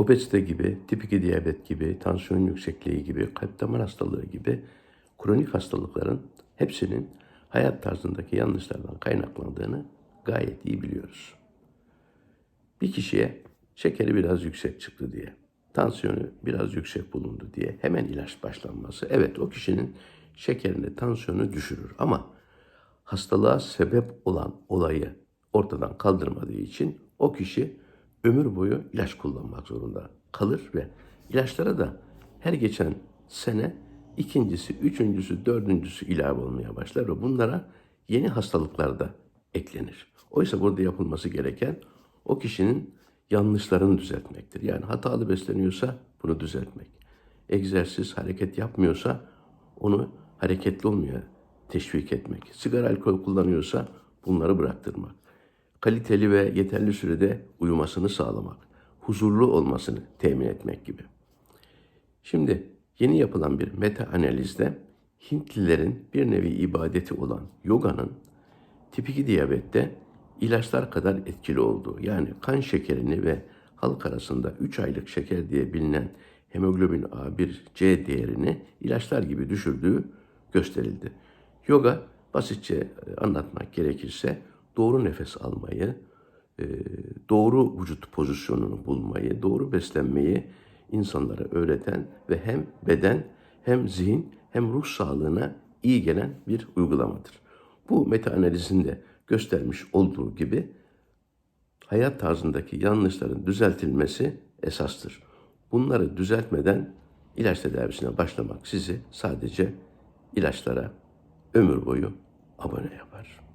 obezite gibi, tip 2 diyabet gibi, tansiyon yüksekliği gibi, kalp damar hastalığı gibi kronik hastalıkların hepsinin hayat tarzındaki yanlışlardan kaynaklandığını gayet iyi biliyoruz. Bir kişiye şekeri biraz yüksek çıktı diye, tansiyonu biraz yüksek bulundu diye hemen ilaç başlanması. Evet o kişinin şekerini, tansiyonu düşürür ama hastalığa sebep olan olayı ortadan kaldırmadığı için o kişi ömür boyu ilaç kullanmak zorunda kalır ve ilaçlara da her geçen sene ikincisi, üçüncüsü, dördüncüsü ilave olmaya başlar ve bunlara yeni hastalıklar da eklenir. Oysa burada yapılması gereken o kişinin yanlışlarını düzeltmektir. Yani hatalı besleniyorsa bunu düzeltmek. Egzersiz, hareket yapmıyorsa onu hareketli olmaya teşvik etmek. Sigara, alkol kullanıyorsa bunları bıraktırmak. Kaliteli ve yeterli sürede uyumasını sağlamak. Huzurlu olmasını temin etmek gibi. Şimdi yeni yapılan bir meta analizde Hintlilerin bir nevi ibadeti olan yoganın tip 2 diyabette ilaçlar kadar etkili olduğu yani kan şekerini ve halk arasında 3 aylık şeker diye bilinen hemoglobin A1C değerini ilaçlar gibi düşürdüğü gösterildi. Yoga basitçe e, anlatmak gerekirse doğru nefes almayı, e, doğru vücut pozisyonunu bulmayı, doğru beslenmeyi insanlara öğreten ve hem beden hem zihin hem ruh sağlığına iyi gelen bir uygulamadır. Bu meta analizinde göstermiş olduğu gibi hayat tarzındaki yanlışların düzeltilmesi esastır. Bunları düzeltmeden ilaç tedavisine başlamak sizi sadece ilaçlara ömür boyu abone yapar.